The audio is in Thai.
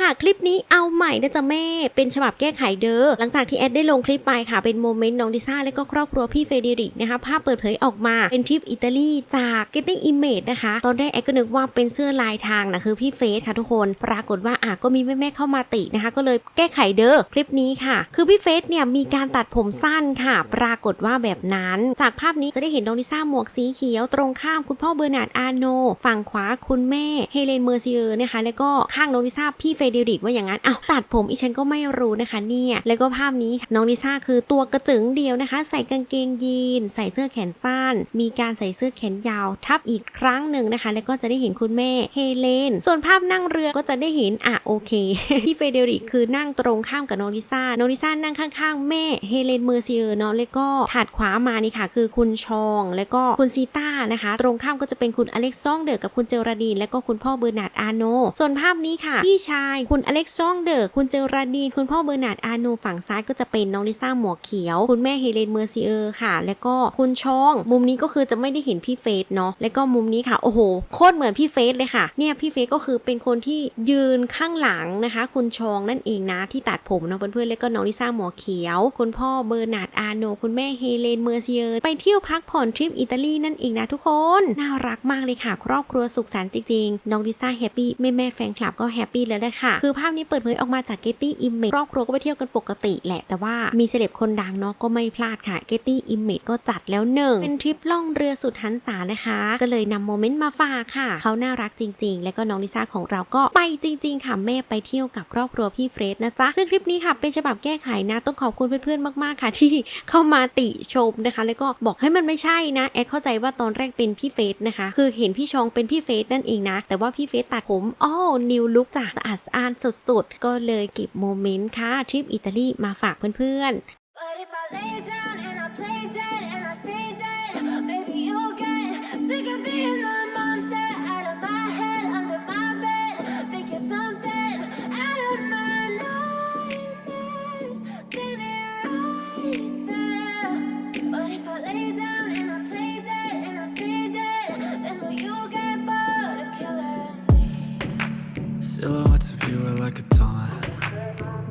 ค่ะ คลิปนี้เอาใหม่นะจ๊ะแม่ เป็นฉบับแก้ไขเด้อ หลังจากที่แอดได้ลงคลิปไปค่ะ เป็นโมเมนต์น้องดิซ่าและก็ครอบครัวพี่เฟเดริกนะคะ ภาพเปิดเผยออกมา เป็นทริปอิตาลีจาก Getting Image นะคะ ตอนแรกแอดก็นึกว่าเป็นเสื้อลายทางนะคือพี่เฟสค่ะทุกคน ปรากฏว่าอะก็มีแม่ๆเข้ามาตินะคะ ก็เลยแก้ไขเด้อ คลิปนี้ค่ะ คือพี่เฟสเนี่ยมีการตัดผมสั้นค่ะ ปรากฏว่าแบบนั้น จากภาพนี้จะได้เห็นน้องดิซ่าหมวกสีเขียวตรงข้ามคุณพ่อเบอร์นาร์ดอาโน ฝั่งขวาคุณแม่เฮเลนเมอร์ซิเออร์นะคะ แล้วก็ข้างน้องดิซ่าพี่เฟดริกว่าอย่างนั้นเอาตัดผมอีฉันก็ไม่รู้นะคะเนี่ยแล้วก็ภาพนี้น้องดิซ่าคือตัวกระจึงเดียวนะคะ ใส่กางเกงยีน ใส่เสื้อแขนสั้น มีการใส่เสื้อแขนยาว ทับอีกครั้งหนึ่งนะคะ แล้วก็จะได้เห็นคุณแม่เฮเลน ส่วนภาพนั่งเรือก็จะได้เห็นอะโอเคพี่เฟเดริกคือนั่งตรงข้ามกับน้องดิซ่าน้องดิซ่านั่งข้างๆ แม่เฮเลนเมอร์เออร์เนาะแล้วก็ถัดขวามานี่ค่ะ คือคุณชอง แล้วก็คุณซีต้านะคะ ตรงข้ามก็จะเป็นคุณอเล็กซองเดอร์กับคุณเจอราดีน แล้วก็คุณพ่อเบอร์นาร์ดอาโน ส่วนภาพนี้ค่ะพี่ชายคุณอเล็กซองเดอร์คุณเจอราดีนคุณพ่อเบอร์นาร์ดอาโนฝั่งซ้ายก็จะเป็นน้องลิซ่าหมวกเขียว คุณแม่เฮเลนเมอร์ซิเออร์ค่ะ แล้วก็คุณชอง มุมนี้ก็คือจะไม่ได้เห็นพี่เฟสเนาะแล้วก็มุมนี้ค่ะโอ้โหโคตรเหมือนพี่เฟสเลยค่ะเนี่ยพี่เฟสก็คือเป็นคนที่ยืนข้างหลังนะคะ คุณชองนั่นเองนะที่ตัดผมเนาะเพื่อนๆแล้วก็น้องลิซ่าหมวกเขียว คุณพ่อเบอร์นาร์ดอาโนคุณแม่เฮเลนเมอร์ซิเออร์ไปเที่ยวพักผ่อนทริปอิตาลีนั่นเองนะทุกคนน่ารักมากเลยค่ะ ครอบครัวสุขสันต์จริงๆน้องลิซ่าแฮปปี้แม่แม่แฟนคลับก็แฮปปี้แล้วเลยค่ะ คือภาพนี้เปิดเผยออกมาจาก Getty Image ครอบครัวก็ไปเที่ยวกันปกติแหละ แต่ว่ามีเซเลบคนดังเนาะก็ไม่พลาดค่ะ Getty Image ก็จัดแล้วหนึ่งเป็นทริปล่องเรือสุดหันษานะคะ ก็เลยนำโมเมนต์มาฝากค่ะ เขาน่ารักจริง ๆ และก็น้องลิซ่าของเราก็ไปจริง ๆ ค่ะแม่ไปเที่ยวกับครอบครัวพี่เฟรดนะจ๊ะซึ่งคลิปนี้ค่ะเป็นฉบับแก้ไขนะต้องขอบคุณเพื่อนๆมากๆค่ะ ที่เข้ามาติชมนะคะ แล้วก็บอกให้มันไม่ใช่นะแอดเข้าใจว่าตอนแรกเป็นพี่เฟสนะคะ คือเห็นพี่ชองเป็นพี่เฟสนั่นเองนะ แต่ว่าพี่เฟสตัดผมอ้อนิวลุกจ้ะสะอาดสอ่านสุดๆ ก็เลยเก็บโมเมนต์ค่ะทริปอิตาลีมาฝากเพื่อนๆ